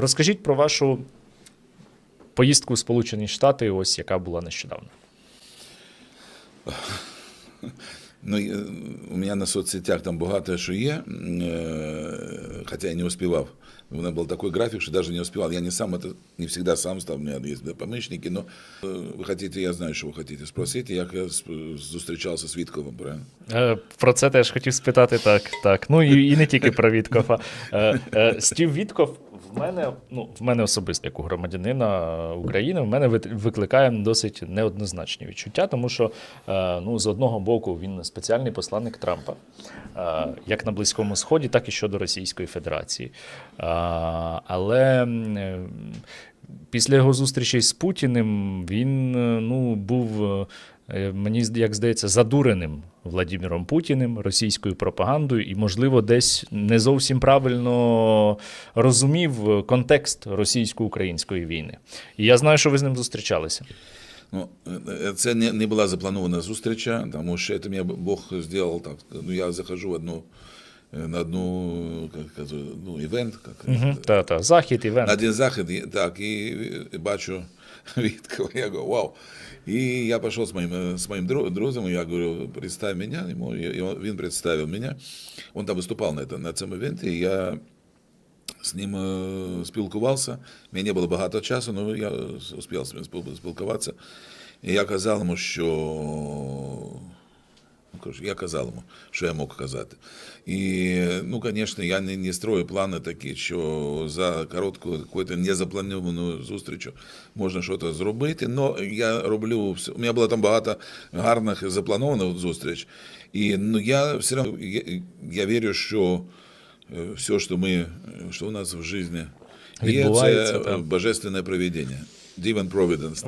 Розкажіть про вашу поїздку в Сполучені Штати, ось яка була нещодавно. Ну, е, у мене на соцсетях там багато що є, е, хоча я не успівав. У мене був такий графік, що навіть не успівав. Я не сам это не всегда сам став, у мене є помічники, но е, ви хотите, я знаю, що ви хотите спросити, як я зустрічався з Вітковим, правильно? Про це теж хотів спитати. Так, так. Ну і, і не тільки про Віткофа. Е, Стів Вітков в мене, ну, в мене особисто, як у громадянина України, в мене викликає досить неоднозначні відчуття, тому що е, ну, з одного боку він спеціальний посланник Трампа, е, як на Близькому Сході, так і щодо Російської Федерації. Е, Але після його зустрічі з Путіним він ну, був. Е, Мені як здається, задуреним Владимиром Путіним, російською пропагандою, і, можливо, десь не зовсім правильно розумів контекст російсько-української війни. І я знаю, що ви з ним зустрічалися. Ну, е, це не, не була запланована зустріч, тому що це мені Бог зробив так. Ну, я захожу в одну, е, на одну, кажу, ну, івент, як, Угу. Та, та, захід, на один захід, так, і, і Віткова, я говорю, вау. И я пішов з моїм, с моим дру- друзем, я говорю, представь мене, и он, он представив мене. Він там виступав на, это, на цьому ивенте, и я з ним е, спілкувався. Мені не було багато часу, але я успів з ним спіл- спілкуватися. І я казав йому, що Ну, я казав йому, що я мог казати. І, ну, звісно, я не, не строю плани такі, що за коротку, якусь незаплановану зустріч можна щось зробити. Але я роблю все. У мене було там багато гарних запланованих зустріч. І ну, я все одно я, я вірю, що е, все, що ми, що у нас в житті є, це божественне проведення.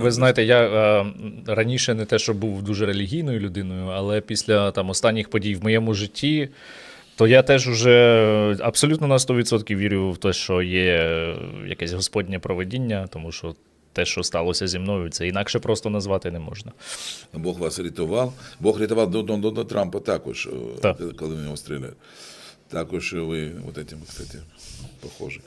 Ви знаєте, я е, раніше не те, що був дуже релігійною людиною, але після там останніх подій в моєму житті, то я теж уже абсолютно на 100% вірю в те, що є е, якесь господнє проведіння, тому що те, що сталося зі мною, це інакше просто назвати не можна. Бог вас рятував. Бог рятував до, до, до, до Трампа також, е, Так. коли в нього стріляють. Також ви от этим, кстати, похожі.